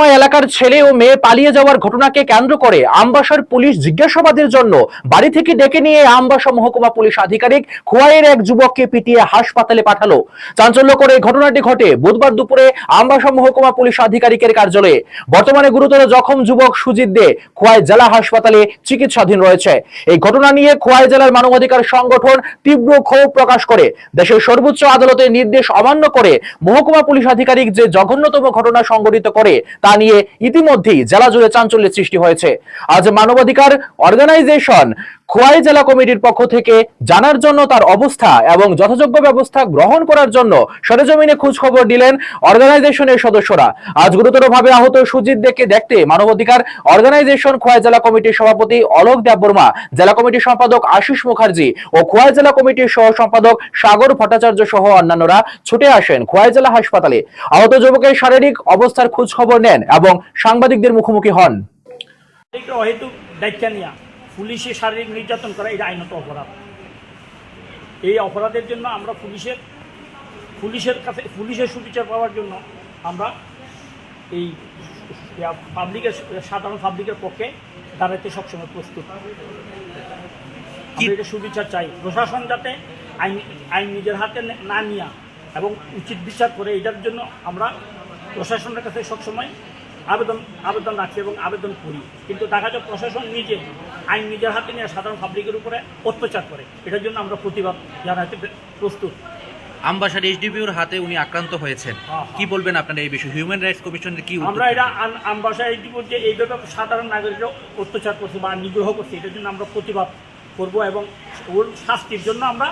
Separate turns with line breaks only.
রহস্যময় এলাকার ছেলে ও মেয়ে পালিয়ে যাওয়ার ঘটনাকে কেন্দ্র করে আমবাসার পুলিশ জিজ্ঞাসাবাদের জন্য বাড়ি থেকে ডেকে নিয়ে আমবাসা মহকুমা পুলিশ আধিকারিক খোয়াইয়ের এক যুবককে পিটিয়ে হাসপাতালে পাঠালো। চাঞ্চল্য করে ঘটনাটি ঘটে বুধবার দুপুরে আমবাসা মহকুমা পুলিশ আধিকারিকের কার্যালয়ে। বর্তমানে গুরুতর জখম যুবক সুজিত দে খোয়াই জেলা হাসপাতালে চিকিৎসাধীন রয়েছে। এই ঘটনা নিয়ে খোয়াই জেলার মানবাধিকার সংগঠন তীব্র ক্ষোভ প্রকাশ করে। দেশের সর্বোচ্চ আদালতের নির্দেশ অমান্য করে মহকুমা পুলিশ আধিকারিক যে জঘন্যতম ঘটনা সংঘটিত করে, তা নিয়ে ইতিমধ্যেই জেলা জুড়ে চাঞ্চল্যের সৃষ্টি হয়েছে। আজ মানবাধিকার অর্গানাইজেশন খোয়াই জেলা কমিটির পক্ষ থেকে জানার জন্য তার অবস্থা এবং যথাযোগ্য ব্যবস্থা গ্রহণ করার জন্য সরেজমিনে খোঁজ খবর দিলেন অর্গানাইজেশনের সদস্যরা। আজ গুরুতরভাবে আহত সুজিত দেবকে দেখতে মানবাধিকার অর্গানাইজেশন খোয়াই জেলা কমিটির সভাপতি অলোক দেববর্মা, জেলা কমিটির সম্পাদক আশিস মুখার্জি ও খোয়াই জেলা কমিটির সহ সম্পাদক সাগর ভট্টাচার্য সহ অন্যান্যরা ছুটে আসেন খোয়াই জেলা হাসপাতালে। আহত যুবকের শারীরিক অবস্থার খোঁজ খবর নেন এবং সাংবাদিকদের মুখোমুখি হন।
অহেতুক দায়িত্ব পুলিশে শারীরিক নির্যাতন করা এটা আইনত অপরাধ। এই অপরাধের জন্য আমরা পুলিশের পুলিশের কাছে পুলিশের সুবিচার পাওয়ার জন্য আমরা এই পাবলিকের সাধারণ পাবলিকের পক্ষে দাঁড়াতে সবসময় প্রস্তুত। আমরা এটা সুবিচার চাই। প্রশাসন যাতে আইন আইন নিজের হাতে না নিয়া এবং উচিত বিচার করে এটার জন্য আমরা প্রশাসনের কাছে সবসময় আবেদন আবেদন রাখি এবং আবেদন করি। কিন্তু দেখা যায় প্রশাসন নিজে আইন নিজের হাতে নিয়ে সাধারণ পাবলিকের উপরে অত্যাচার করে। এটার জন্য আমরা প্রতিবাদ জানাতে প্রস্তুত।
আমবাসার এইচডিপিওর হাতে উনি আক্রান্ত হয়েছেন।
হ্যাঁ,
কি বলবেন আপনারা এই বিষয়ে? হিউম্যান রাইটস কমিশনের কি
আমরা এটা আমবাসায় দিব যে এইভাবে সাধারণ নাগরিকরা অত্যাচার করছে বা নিগ্রহ করছে এটার জন্য আমরা প্রতিবাদ করব এবং ওর শাস্তির জন্য আমরা